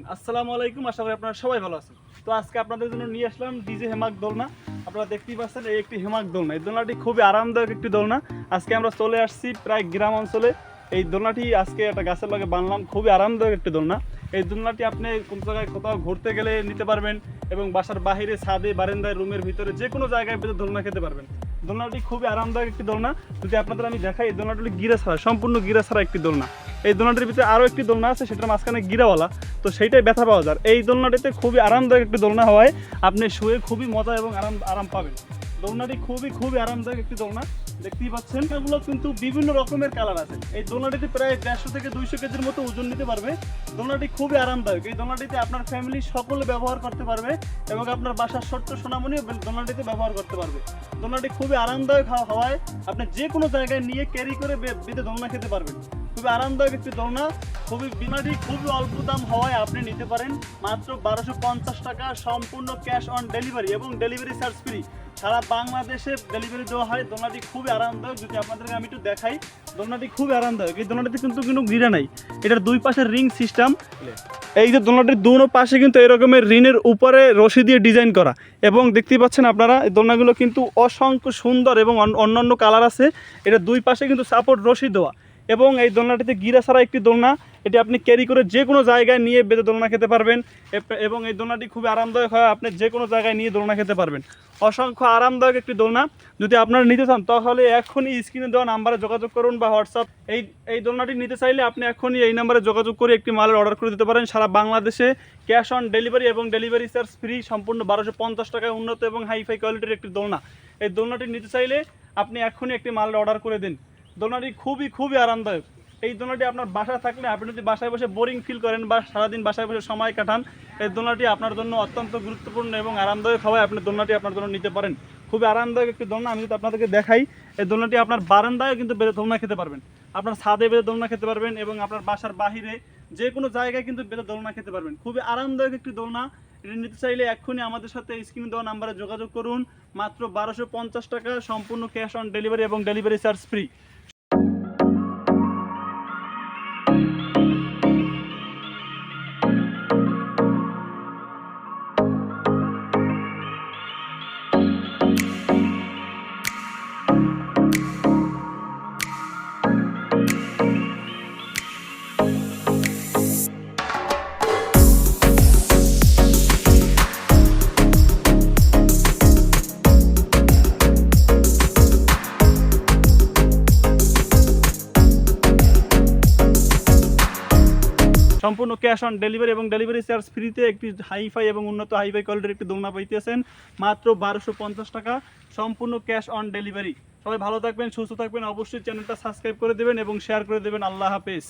One আসসালামু আলাইকুম, আশা করি আপনারা সবাই ভালো আছেন। তো আজকে আপনাদের জন্য নিয়ে আসলাম ডিজে হেমাক দোলনা। আপনারা দেখতেই পাচ্ছেন, এই একটি হেমাক দোলনা। এই দোলনাটি খুবই আরামদায়ক একটি দোলনা। আজকে আমরা চলে আসছি প্রায় গ্রাম অঞ্চলে। এই দোলনাটি আজকে একটা গাছের লগে বানলাম, খুবই আরামদায়ক একটি দোলনা। এই দোলনাটি আপনি কোন জায়গায় কোথাও ঘুরতে গেলে নিতে পারবেন এবং বাসার বাইরে ছাদে, বারান্দায়, রুমের ভিতরে যে কোনো জায়গায় বেঁধে দোলনা খেতে পারবেন। দোলনাটি খুবই আরামদায়ক একটি দোলনা। যদি আপনাদের আমি দেখাই, এই দোলনাটি গিরা ছাড়া সম্পূর্ণ গিরা ছাড়া একটি দোলনা। এই দোলনাটির ভিতরে আরও একটি দোলনা আছে, সেটার মাঝখানে গিরাওয়ালা। তো সেইটাই ব্যথা পাওয়া যায়। এই দোলনাটিতে খুবই আরামদায়ক একটি দোলনা হওয়ায় আপনি শুয়ে খুবই মজা এবং আরাম আরাম পাবেন। দোলনাটি খুবই খুবই আরামদায়ক একটি দোলনা। দেখতেই পাচ্ছেন, এগুলো কিন্তু বিভিন্ন রকমের কালার আছে। এই দোলনাটিতে প্রায় দেড়শো থেকে দুইশো কেজির মতো ওজন নিতে পারবে। দোলনাটি খুবই আরামদায়ক। এই দোলনাটিতে আপনার ফ্যামিলি সকলে ব্যবহার করতে পারবে এবং আপনার বাসার ছোট্ট সোনামণিও দোলনাটিতে ব্যবহার করতে পারবে। দোলনাটি খুবই আরামদায়ক হওয়ায় আপনি যে কোনো জায়গায় নিয়ে ক্যারি করে বেঁধে দোলনা খেতে পারবেন। খুবই আরামদায়ক একটি দোলনা খুবই বিমাটি খুবই অল্প দাম হওয়ায় আপনি নিতে পারেন। মাত্র বারোশো পঞ্চাশ টাকা সম্পূর্ণ ক্যাশ অন ডেলিভারি এবং ডেলিভারি চার্জ ফ্রি। সারা বাংলাদেশে ডেলিভারি দেওয়া হয়। দোলনাটি খুবই আরামদায়ক। যদি আপনাদেরকে আমি একটু দেখাই দোলনাটি খুবই আরামদায়ক। এই দোলনাটিতে কিন্তু কোনো গিরা নাই। এটার দুই পাশের রিং সিস্টেম। এই যে দোলনাটির দুনো পাশে কিন্তু এরকমের ঋণের উপরে রশি দিয়ে ডিজাইন করা। এবং দেখতেই পাচ্ছেন আপনারা, এই দোলনাগুলো কিন্তু অসংখ্য সুন্দর এবং অন- অন্যান্য কালার আছে। এটা দুই পাশে কিন্তু সাপোর্ট রশি দেওয়া। এবং এই দোলনাটিতে গিরা ছাড়া একটি দোলনা। এটি আপনি ক্যারি করে যে কোনো জায়গায় নিয়ে বেঁধে দোলনা খেতে পারবেন। এবং এই দোলনাটি খুবই আরামদায়ক হয়, আপনি যে কোনো জায়গায় নিয়ে দোলনা খেতে পারবেন। অসংখ্য আরামদায়ক একটি দোলনা। যদি আপনারা নিতে চান, তাহলে এখনই স্ক্রিনে দেওয়া নাম্বারে যোগাযোগ করুন বা হোয়াটসঅ্যাপ এই এই দোলনাটি নিতে চাইলে আপনি এখনই এই নাম্বারে যোগাযোগ করে একটি মালের অর্ডার করে দিতে পারেন। সারা বাংলাদেশে ক্যাশ অন ডেলিভারি এবং ডেলিভারি চার্জ ফ্রি সম্পূর্ণ বারোশো পঞ্চাশ টাকায় উন্নত এবং হাইফাই কোয়ালিটির একটি দোলনা। এই দোলনাটি নিতে চাইলে আপনি এখনই একটি মালের অর্ডার করে দিন। দোলনাটি খুবই খুবই আরামদায়ক। এই দোলনাটি আপনার বাসায় থাকলে আপনি যদি বাসায় বসে বোরিং ফিল করেন বা সারাদিন বাসায় বসে সময় কাটান, এই দোলনাটি আপনার জন্য অত্যন্ত গুরুত্বপূর্ণ এবং আরামদায়ক হওয়ায় আপনি দোলনাটি আপনার জন্য নিতে পারেন। খুবই আরামদায়ক একটি দোলনা, আমি যদি আপনাদেরকে দেখাই, এই দোলনাটি আপনার বারান্দায় কিন্তু বেঁধে দোলনা খেতে পারবেন। আপনার ছাদে বেঁধে দোলনা খেতে পারবেন এবং আপনার বাসার বাহিরে যে কোনো জায়গায় কিন্তু বেঁধে দোলনা খেতে পারবেন। খুবই আরামদায়ক একটি দোলনা। এটা নিতে চাইলে এক্ষুনি আমাদের সাথে স্ক্রিনে দেওয়া নাম্বারে যোগাযোগ করুন। মাত্র বারোশো টাকা, সম্পূর্ণ ক্যাশ অন ডেলিভারি এবং ডেলিভারি চার্জ ফ্রি সম্পূর্ণ ক্যাশ অন ডেলিভারি এবং ডেলিভারি চার্জ ফ্রিতে একটি হাইফাই এবং উন্নত হাইফাই কোয়ালিটির একটি দোলনা পাইতেছেন। মাত্র বারোশো পঞ্চাশ টাকা সম্পূর্ণ ক্যাশ অন ডেলিভারি। সবাই ভালো থাকবেন, সুস্থ থাকবেন। অবশ্যই চ্যানেলটা সাবস্ক্রাইব করে দেবেন এবং শেয়ার করে দেবেন। আল্লাহ হাফেজ।